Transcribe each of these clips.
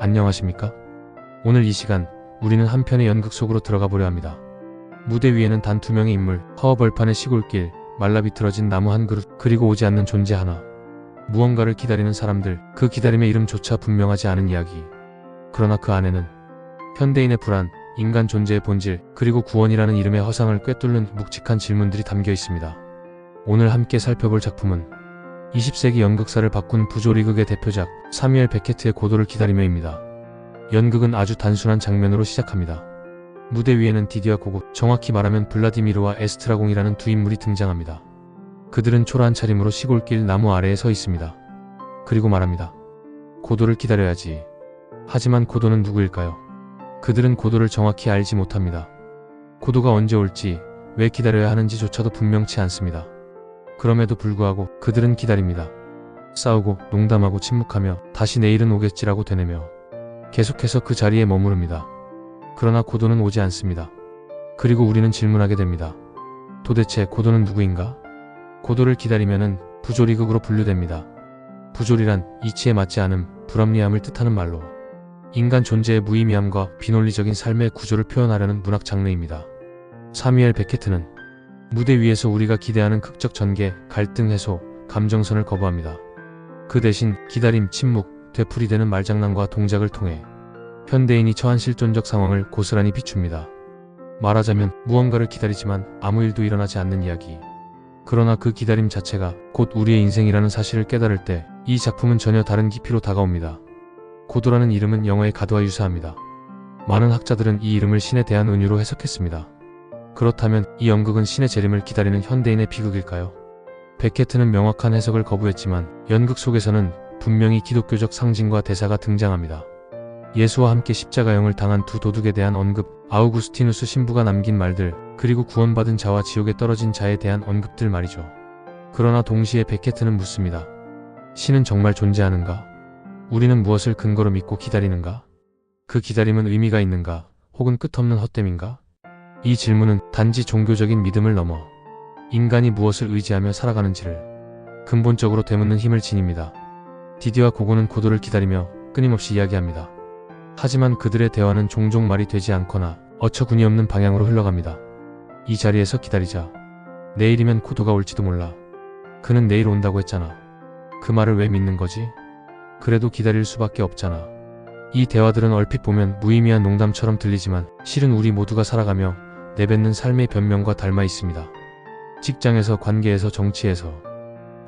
안녕하십니까? 오늘 이 시간 우리는 한 편의 연극 속으로 들어가 보려 합니다. 무대 위에는 단 두 명의 인물, 허허 벌판의 시골길, 말라 비틀어진 나무 한 그루, 그리고 오지 않는 존재 하나. 무언가를 기다리는 사람들, 그 기다림의 이름조차 분명하지 않은 이야기. 그러나 그 안에는 현대인의 불안, 인간 존재의 본질, 그리고 구원이라는 이름의 허상을 꿰뚫는 묵직한 질문들이 담겨 있습니다. 오늘 함께 살펴볼 작품은 20세기 연극사를 바꾼 부조리극의 대표작 사뮤엘 베케트의 고도를 기다리며입니다. 연극은 아주 단순한 장면으로 시작합니다. 무대 위에는 디디와 고국, 정확히 말하면 블라디미르와 에스트라공이라는 두 인물이 등장합니다. 그들은 초라한 차림으로 시골길 나무 아래에 서 있습니다. 그리고 말합니다. 고도를 기다려야지. 하지만 고도는 누구일까요? 그들은 고도를 정확히 알지 못합니다. 고도가 언제 올지, 왜 기다려야 하는지조차도 분명치 않습니다. 그럼에도 불구하고 그들은 기다립니다. 싸우고 농담하고 침묵하며 다시 내일은 오겠지라고 되뇌며 계속해서 그 자리에 머무릅니다. 그러나 고도는 오지 않습니다. 그리고 우리는 질문하게 됩니다. 도대체 고도는 누구인가? 고도를 기다리면은 부조리극으로 분류됩니다. 부조리란 이치에 맞지 않음, 불합리함을 뜻하는 말로 인간 존재의 무의미함과 비논리적인 삶의 구조를 표현하려는 문학 장르입니다. 사미엘 베케트는 무대 위에서 우리가 기대하는 극적 전개, 갈등 해소, 감정선을 거부합니다. 그 대신 기다림, 침묵, 되풀이되는 말장난과 동작을 통해 현대인이 처한 실존적 상황을 고스란히 비춥니다. 말하자면 무언가를 기다리지만 아무 일도 일어나지 않는 이야기. 그러나 그 기다림 자체가 곧 우리의 인생이라는 사실을 깨달을 때 이 작품은 전혀 다른 깊이로 다가옵니다. 고도라는 이름은 영어의 가드와 유사합니다. 많은 학자들은 이 이름을 신에 대한 은유로 해석했습니다. 그렇다면 이 연극은 신의 재림을 기다리는 현대인의 비극일까요? 베케트는 명확한 해석을 거부했지만 연극 속에서는 분명히 기독교적 상징과 대사가 등장합니다. 예수와 함께 십자가형을 당한 두 도둑에 대한 언급, 아우구스티누스 신부가 남긴 말들, 그리고 구원받은 자와 지옥에 떨어진 자에 대한 언급들 말이죠. 그러나 동시에 베케트는 묻습니다. 신은 정말 존재하는가? 우리는 무엇을 근거로 믿고 기다리는가? 그 기다림은 의미가 있는가? 혹은 끝없는 헛됨인가? 이 질문은 단지 종교적인 믿음을 넘어 인간이 무엇을 의지하며 살아가는지를 근본적으로 되묻는 힘을 지닙니다. 디디와 고고는 고도를 기다리며 끊임없이 이야기합니다. 하지만 그들의 대화는 종종 말이 되지 않거나 어처구니 없는 방향으로 흘러갑니다. 이 자리에서 기다리자. 내일이면 고도가 올지도 몰라. 그는 내일 온다고 했잖아. 그 말을 왜 믿는 거지? 그래도 기다릴 수밖에 없잖아. 이 대화들은 얼핏 보면 무의미한 농담처럼 들리지만 실은 우리 모두가 살아가며 내뱉는 삶의 변명과 닮아 있습니다. 직장에서 관계에서 정치에서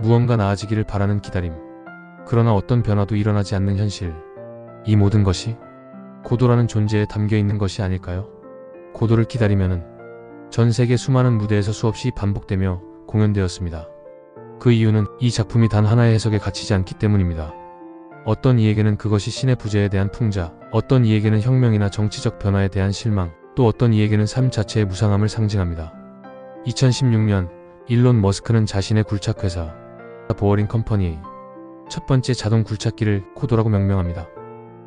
무언가 나아지기를 바라는 기다림. 그러나 어떤 변화도 일어나지 않는 현실. 이 모든 것이 고도라는 존재에 담겨 있는 것이 아닐까요? 고도를 기다리면은 전 세계 수많은 무대에서 수없이 반복되며 공연되었습니다. 그 이유는 이 작품이 단 하나의 해석에 갇히지 않기 때문입니다. 어떤 이에게는 그것이 신의 부재에 대한 풍자, 어떤 이에게는 혁명이나 정치적 변화에 대한 실망, 또 어떤 이에게는 삶 자체의 무상함을 상징합니다. 2016년 일론 머스크는 자신의 굴착회사 보어링 컴퍼니의 첫 번째 자동 굴착기를 코도라고 명명합니다.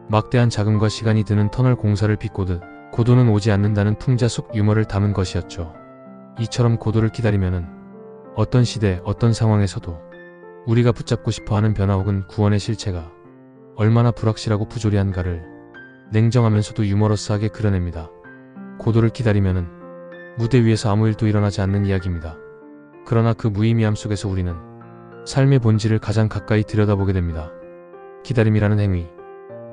막대한 자금과 시간이 드는 터널 공사를 비꼬듯 고도는 오지 않는다는 풍자 속 유머를 담은 것이었죠. 이처럼 고도를 기다리면은 어떤 시대, 어떤 상황에서도 우리가 붙잡고 싶어 하는 변화 혹은 구원의 실체가 얼마나 불확실하고 부조리한가를 냉정하면서도 유머러스하게 그려냅니다. 고도를 기다리면은 무대 위에서 아무 일도 일어나지 않는 이야기입니다. 그러나 그 무의미함 속에서 우리는 삶의 본질을 가장 가까이 들여다보게 됩니다. 기다림이라는 행위,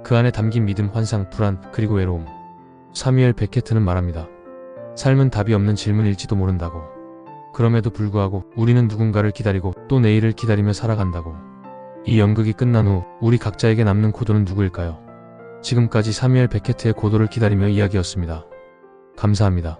그 안에 담긴 믿음, 환상, 불안, 그리고 외로움. 사뮤엘 베케트는 말합니다. 삶은 답이 없는 질문일지도 모른다고. 그럼에도 불구하고 우리는 누군가를 기다리고 또 내일을 기다리며 살아간다고. 이 연극이 끝난 후 우리 각자에게 남는 고도는 누구일까요? 지금까지 사뮤엘 베케트의 고도를 기다리며 이야기였습니다. 감사합니다.